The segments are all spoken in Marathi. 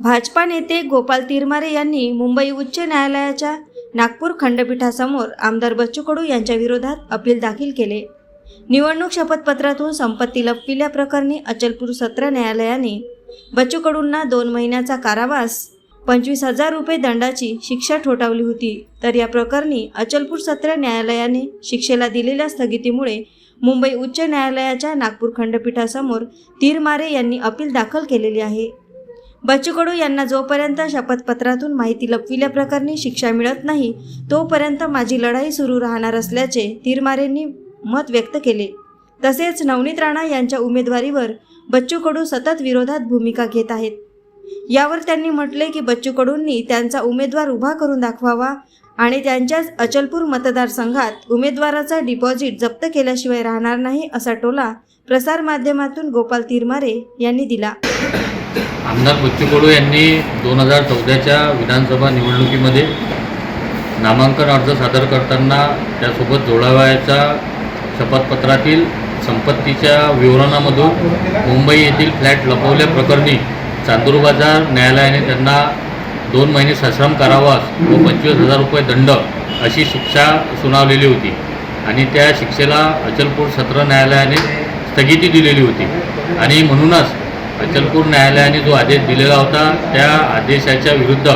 भाजपा नेते गोपाल तिरमारे यांनी मुंबई उच्च न्यायालयाच्या नागपूर खंडपीठासमोर आमदार बच्चू कडू यांच्या विरोधात अपील दाखल केले. निवडणूक शपथपत्रातून संपत्ती लपविल्याप्रकरणी अचलपूर सत्र न्यायालयाने बच्चू कडूंना दोन महिन्याचा कारावास पंचवीस हजार रुपये दंडाची शिक्षा ठोठावली होती. तर या प्रकरणी अचलपूर सत्र न्यायालयाने शिक्षेला दिलेल्या स्थगितीमुळे मुंबई उच्च न्यायालयाच्या नागपूर खंडपीठासमोर तीरमारे यांनी अपील दाखल केलेली आहे. बच्चू कडू यांना जोपर्यंत शपथपत्रातून माहिती लपविल्याप्रकरणी शिक्षा मिळत नाही तोपर्यंत माझी लढाई सुरू राहणार असल्याचे तिरमारेंनी मत व्यक्त केले. तसेच नवनीत राणा यांच्या उमेदवारीवर बच्चू कडू सतत विरोधात भूमिका घेत आहेत. यावर त्यांनी म्हटले की बच्चू कडूंनी त्यांचा उमेदवार उभा करून दाखवावा आणि त्यांच्याच अचलपूर मतदारसंघात उमेदवाराचा डिपॉझिट जप्त केल्याशिवाय राहणार नाही असा टोला प्रसारमाध्यमातून गोपाल तिरमारे यांनी दिला. आमदार बच्चू कडू यांनी दोन हजार चौदाच्या विधानसभा निवडणुकीमध्ये नामांकन अर्ज सादर करताना त्यासोबत जोडावयाच्या शपथपत्रातील संपत्तीच्या विवरणामधून मुंबई येथील फ्लॅट लपवल्याप्रकरणी चांदूर बाजार न्यायालयाने त्यांना दोन महिने सश्रम कारावास व पंचवीस हजार रुपये दंड अशी शिक्षा सुनावलेली होती आणि त्या शिक्षेला अचलपूर सत्र न्यायालयाने स्थगिती दिलेली होती. आणि म्हणूनच अचलपूर न्यायालयाने जो आदेश दिलेला होता त्या आदेशाच्या विरुद्ध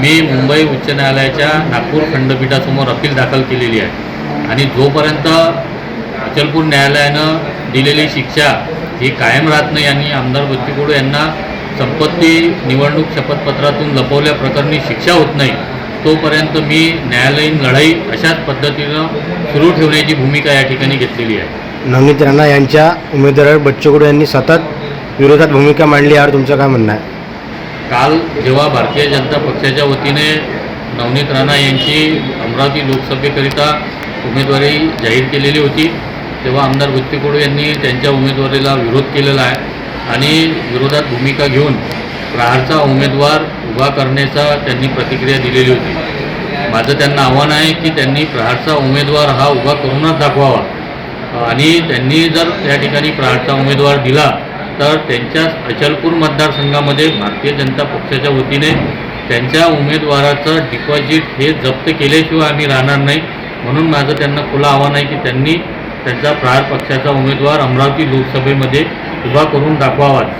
मी मुंबई उच्च न्यायालयाच्या नागपूर खंडपीठासमोर अपील दाखल केलेली आहे. आणि जोपर्यंत अचलपूर न्यायालयानं दिलेली शिक्षा ही कायम राहत नाही आणि आमदार बच्चू यांना संपत्ती निवडणूक शपथपत्रातून लपवल्याप्रकरणी शिक्षा होत नाही तोपर्यंत मी न्यायालयीन लढाई अशाच पद्धतीनं सुरू ठेवण्याची भूमिका या ठिकाणी घेतलेली आहे. नमित राणा यांच्या उमेदवार बच्चू यांनी सतत विरोधात भूमिका मांडली यावर तुमचं काय म्हणणं आहे? काल जेव्हा भारतीय जनता पक्षाच्या वतीने नवनीत राणा यांची अमरावती लोकसभेकरिता उमेदवारी जाहीर केलेली होती तेव्हा आमदार बच्चू यांनी त्यांच्या उमेदवारीला विरोध केलेला आहे आणि विरोधात भूमिका घेऊन प्रहारचा उमेदवार उभा करण्याचा त्यांनी प्रतिक्रिया दिलेली होती. माझं त्यांना आव्हान आहे की त्यांनी प्रहारचा उमेदवार हा उभा करूनच दाखवावा. आणि त्यांनी जर त्या ठिकाणी प्रहारचा उमेदवार दिला तर त्यांच्या अचलपूर मतदारसंघामध्ये भारतीय जनता पक्षाच्या वतीने त्यांच्या उमेदवाराचं डिपॉझिट हे जप्त केल्याशिवाय आम्ही राहणार नाही. म्हणून माझं त्यांना खुलं आव्हान आहे की त्यांनी त्यांचा प्रहार पक्षाचा उमेदवार अमरावती लोकसभेमध्ये उभा करून दाखवावाच.